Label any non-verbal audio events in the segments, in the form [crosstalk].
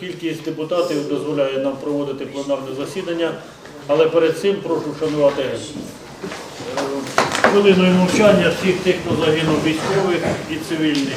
Кількість депутатів дозволяє нам проводити пленарне засідання, але перед цим прошу вшанувати е, хвилиною мовчання всіх тих, хто загинув військових і цивільних.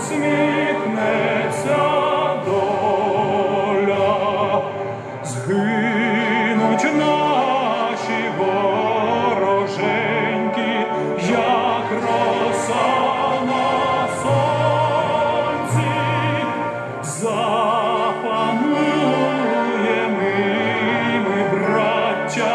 Усміхнеться доля. Згинуть наші вороженьки, як роса на сонці, запануємо ми, браття,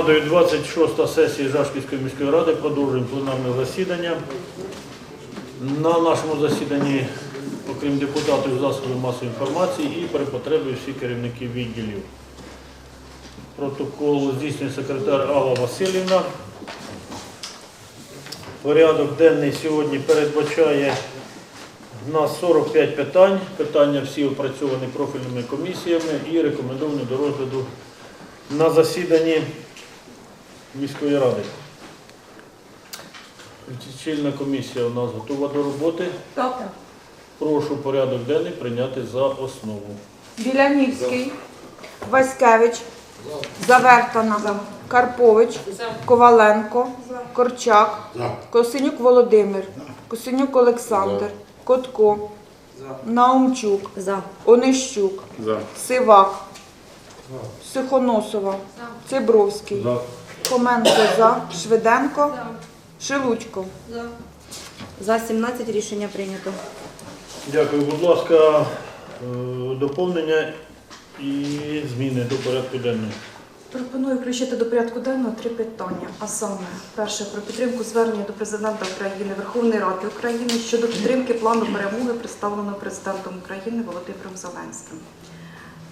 Нагадую, 26-та сесія Жашківської міської ради продовжуємо пленарне засідання. На нашому засіданні, окрім депутатів, засобів масової інформації і при потребі всі керівники відділів. Протокол здійснює секретар Алла Васильівна. Порядок денний сьогодні передбачає на 45 питань. Питання всі опрацьовані профільними комісіями і рекомендовані до розгляду на засіданні міської ради. Лічильна комісія у нас готова до роботи. Тобто Прошу порядок денний прийняти за основу. Білянівський, Васькевич, Завертана, Карпович, Коваленко, Корчак, Косинюк Володимир, Косинюк Олександр, Котко, Наумчук, Онищук, Сивак, Сихоносова, Цибровський, Коменко за, Швиденко, Шелудько. За 17 рішення прийнято. Дякую, будь ласка, е, доповнення і зміни до порядку денного. Пропоную включити до порядку денного три питання. А саме, перше про підтримку звернення до президента України Верховної Ради України щодо підтримки плану перемоги, представленого президентом України Володимиром Зеленським.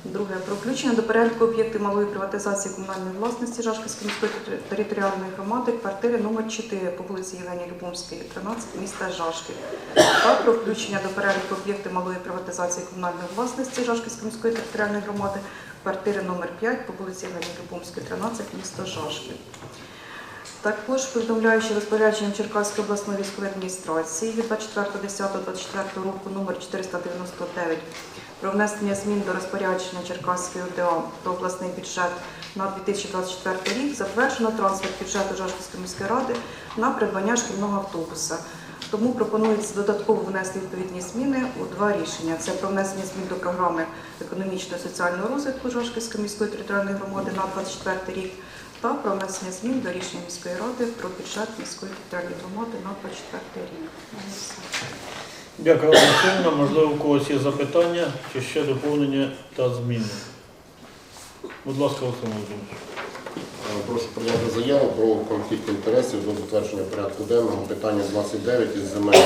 Друге про включення до переліку об'єктів малої приватизації комунальної власності Жашківської міської територіальної громади квартири номер 4 по вулиці Євгенія Любомської, 13 міста Жашків. Та про включення до переліку об'єктів малої приватизації комунальної власності Жашківської міської територіальної громади квартири номер 5 по вулиці Євгенія Любомської, 13 місто Жашків. Також повідомляючи розпорядженням Черкаської обласної військової адміністрації від 24.10.24 року номер 499 про внесення змін до розпорядження Черкаської ОДА про обласний бюджет на 2024 рік затверджено трансфер бюджету Жашківської міської ради на придбання шкільного автобуса. Тому пропонується додатково внести відповідні зміни у два рішення. Це про внесення змін до програми економічного і соціального розвитку Жашківської міської територіальної громади на 24 рік та про внесення змін до рішення міської ради про бюджет міської територіальної громади на 24 рік. Дякую, Васильівна. Можливо, у когось є запитання чи ще доповнення та зміни. Будь ласка, Олександр Володимирович. Е, Прошу прийняти заяву про конфлікт інтересів до затвердження порядку денного питання 29 із земель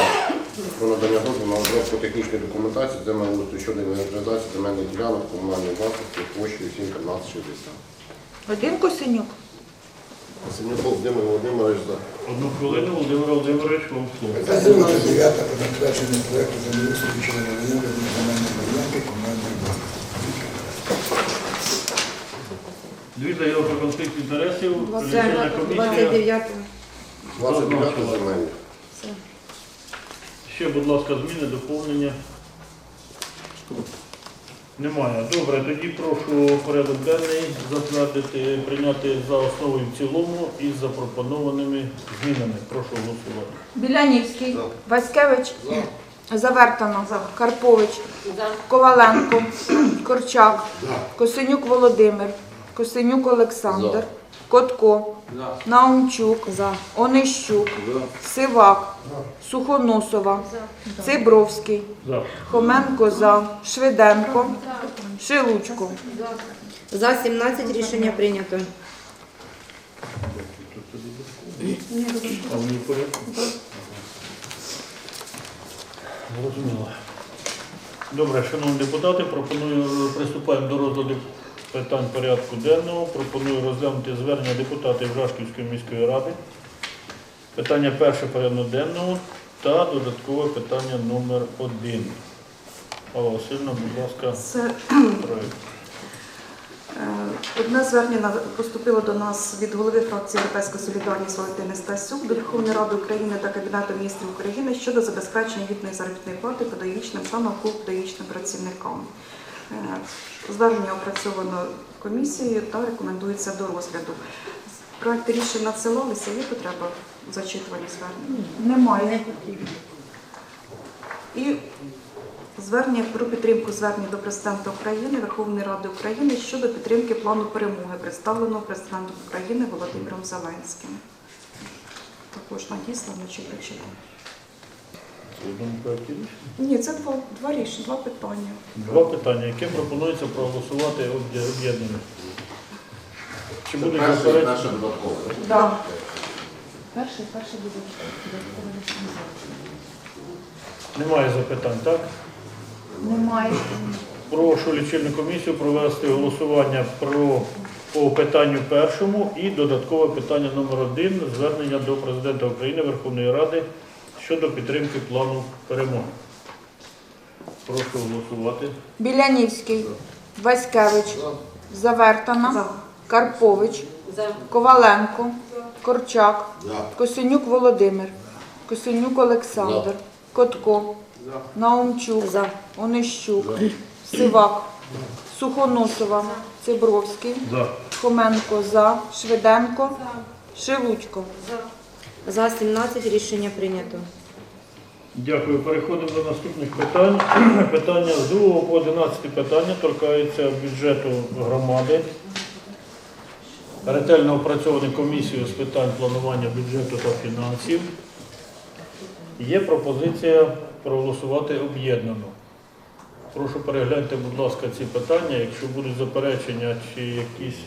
про надання дозволу на розробку технічної документації землеустрою щодо інвентаризації земельних ділянок комунальної власності площею 71360. Один Косинюк. Синюк Володимир Володимирович за. Одну хвилину, Володимир Володимирович, вам слово. Стаття 9 про затвердження проекту землеустрою щодо надання земельної ділянки комунальної власності. Дві заяви про конфлікт інтересів. Комісія. 29 29 земельних. Ще, будь ласка, зміни, доповнення. Немає. Добре, тоді прошу порядок денний затвердити, прийняти за основу і в цілому із запропонованими змінами. Прошу голосувати. Білянівський, Васькевич, Завертана, Карпович, Коваленко, [coughs] Корчак, Косинюк Володимир, Косинюк Олександр, Котко, Наумчук, Онищук, Сивак, Сухоносова, Цибровський, За. Хоменко за, Швиденко, Шилучко. За 17 рішення прийнято. Добре, шановні депутати, пропоную приступаємо до розгляду питань порядку денного. Пропоную розглянути звернення депутатів Жашківської міської ради. Питання перше порядку денного та додаткове питання номер один. Алла Васильівна, будь ласка, Це. Е, Одне звернення поступило до нас від голови фракції Європейська Солідарність Валентини Стасюк до Верховної Ради України та Кабінету міністрів України щодо забезпечення гідної заробітної плати педагогічним та науково-педагогічним працівникам. Е, Звернення опрацьовано комісією та рекомендується до розгляду. Проекти рішень надсилалися, є потреба в зачитуванні звернень. Немає. І звернення про підтримку звернень до президента України, Верховної Ради України щодо підтримки плану перемоги, представленого президентом України Володимиром Зеленським. Також надіслано чи прочитано. В одному рішення. Ні, це два, два рішення, два питання. Два питання, яке пропонується проголосувати об'є- об'єднано. Чи буде заперечення? Перше додаткове. Да. Немає запитань, так? Немає. Прошу лічильну комісію провести голосування про по питанню першому і додаткове питання номер один звернення до президента України Верховної Ради щодо підтримки плану перемоги. Прошу голосувати. Білянівський, Васькевич, Завертана, За. Карпович, Коваленко, Корчак, Косинюк Володимир, Косинюк Олександр, Котко, Наумчук, За. Онищук, Сивак, Сухоносова, Цибровський, За. Хоменко за, Швиденко, Шилучко. За 17 рішення прийнято. Дякую. Переходимо до наступних питань. [clears throat] Питання з 2 по 11 питання торкаються бюджету громади. Ретельно опрацьований комісією з питань планування бюджету та фінансів. Є пропозиція проголосувати об'єднано. Прошу перегляньте, будь ласка, ці питання. Якщо будуть заперечення чи якісь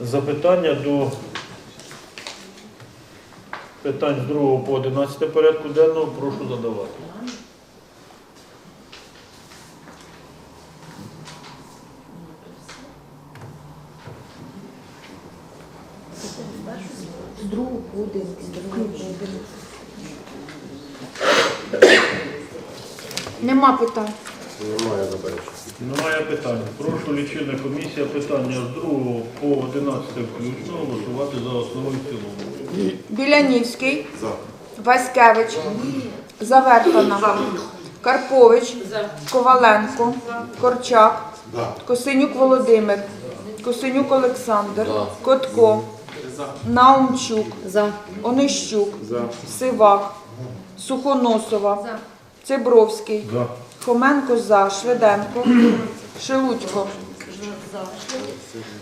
запитання до питань з 2 по 11 порядку денного, прошу задавати. З другого по один. Нема питань. Немає заперечень. Немає питань. Прошу лічильна комісія 2 по 11 включно голосувати за основу і в цілому. Білянівський, Васькевич, Завертана, Карпович, Коваленко, Корчак, Косинюк Володимир, Косинюк Олександр, Котко, Наумчук, За. Онищук, Сивак, Сухоносова, Цибровський, За. Хоменко за, Швиденко, Шелудько.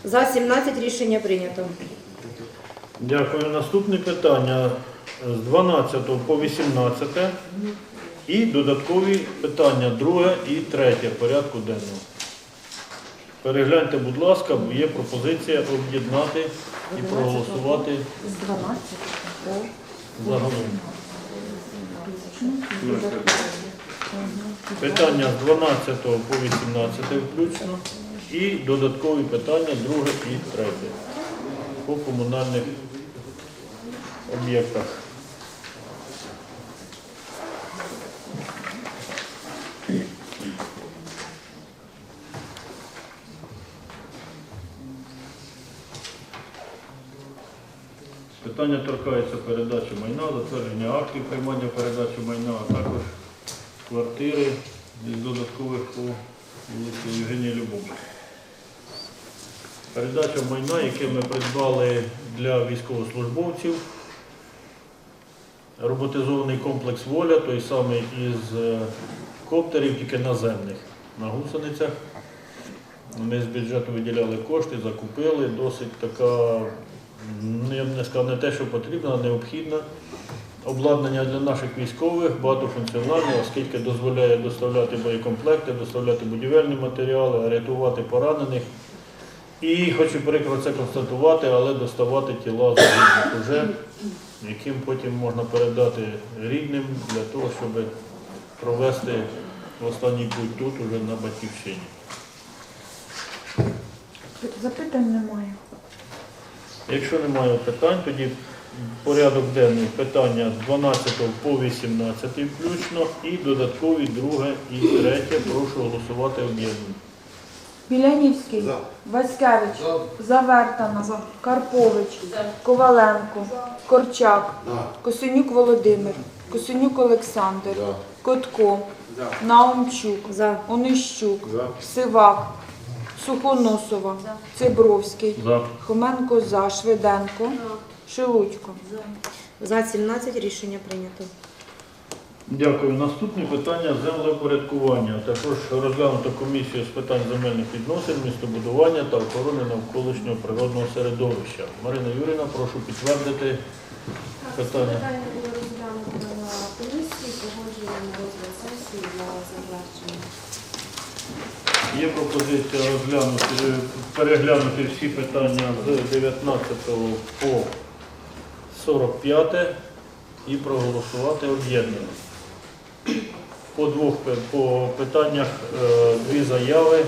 За 17 рішення прийнято. Дякую. Наступне питання з 12 по 18 і додаткові питання друге і третє порядку денного. Перегляньте, будь ласка, бо є пропозиція об'єднати і проголосувати З 12 по загалом. Питання з 12 по 18 включно. І додаткові питання, друге і третє. По комунальних об'єктах. Питання торкаються передачі майна, затвердження актів приймання передачі майна, а також квартири із додаткових по вулиці Євгенії Любові. Передача майна, яке ми придбали для військовослужбовців. Роботизований комплекс воля, той самий із е, коптерів, тільки наземних на гусеницях. Ми з бюджету виділяли кошти, закупили. Досить така, ну, я б не сказав, не те, що потрібна, а необхідна. Обладнання для наших військових багатофункціональне, оскільки дозволяє доставляти боєкомплекти, доставляти будівельні матеріали, рятувати поранених. І хочу прикро це констатувати, але доставати тіла загиблих уже, яким потім можна передати рідним для того, щоб провести останній путь тут, уже на батьківщині. Запитань немає. Якщо немає питань, тоді порядок денний питання з 12 по 18 включно і додаткові друге і третє. Прошу голосувати об'єднання. Білянівський, Васькевич, Завертана, Карпович, Коваленко, Корчак, Косинюк Володимир, Косинюк Олександр, За. Котко, Наумчук, За. Онищук, Сивак, Сухоносова, Цибровський, За. Хоменко За, Швиденко, Шелудько. За. 17 рішення прийнято. Дякую. Наступне питання землепорядкування. Також розглянуто комісію з питань земельних відносин, містобудування та охорони навколишнього природного середовища. Марина Юріна, прошу підтвердити питання. Питання було розглянуто на комісії, погоджено на розгляд сесії для затвердження. Є пропозиція розглянути, переглянути всі питання з 19 по 45 і проголосувати об'єднано. По двох по питаннях е, дві заяви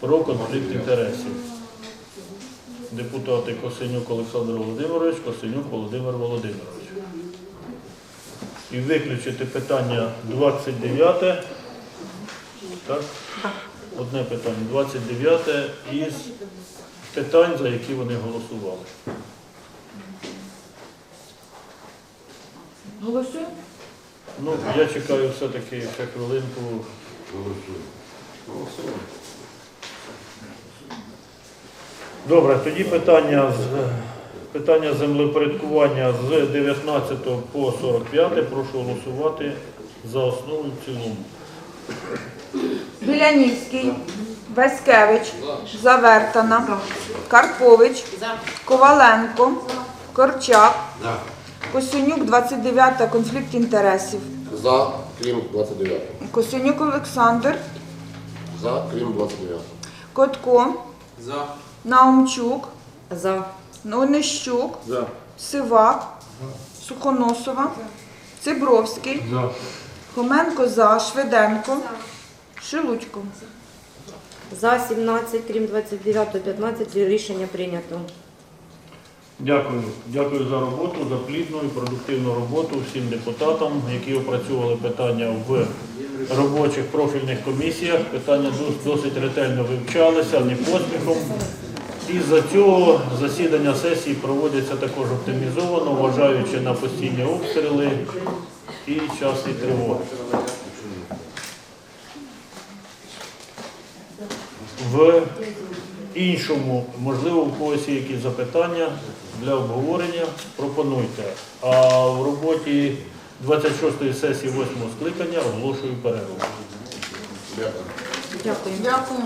про конфлікт інтересів. Депутати Косинюк Олександр Володимирович, Косинюк Володимир Володимирович. І виключити питання 29. Так? Одне питання, 29 із питань, за які вони голосували. Голосуємо? Ну, я чекаю все-таки ще хвилинку. Добре, тоді питання з питання землепорядкування з 19 по 45. Прошу голосувати за основу і в цілому. Білянівський, Васькевич, Завертана, Карпович, Коваленко, Корчак, Косинюк, 29 конфлікт інтересів. За, крім 29. Косинюк Олександр, За, крім 29. Котко, Наумчук, За. Онищук, Сивак, Сухоносова, Цибровський, Хоменко За, Швиденко, Шелудько. За 17, крім 29, 15 рішення прийнято. Дякую. Дякую за роботу, за плідну і продуктивну роботу всім депутатам, які опрацювали питання в робочих профільних комісіях. Питання досить ретельно вивчалися, не поспіхом. І за цього засідання сесії проводяться також оптимізовано, вважаючи на постійні обстріли і час і тривоги. В іншому, можливо, у когось є якісь запитання для обговорення, пропонуйте. А в роботі 26-ї сесії 8-го скликання оголошую перерву. Дякую. Дякую. Дякую.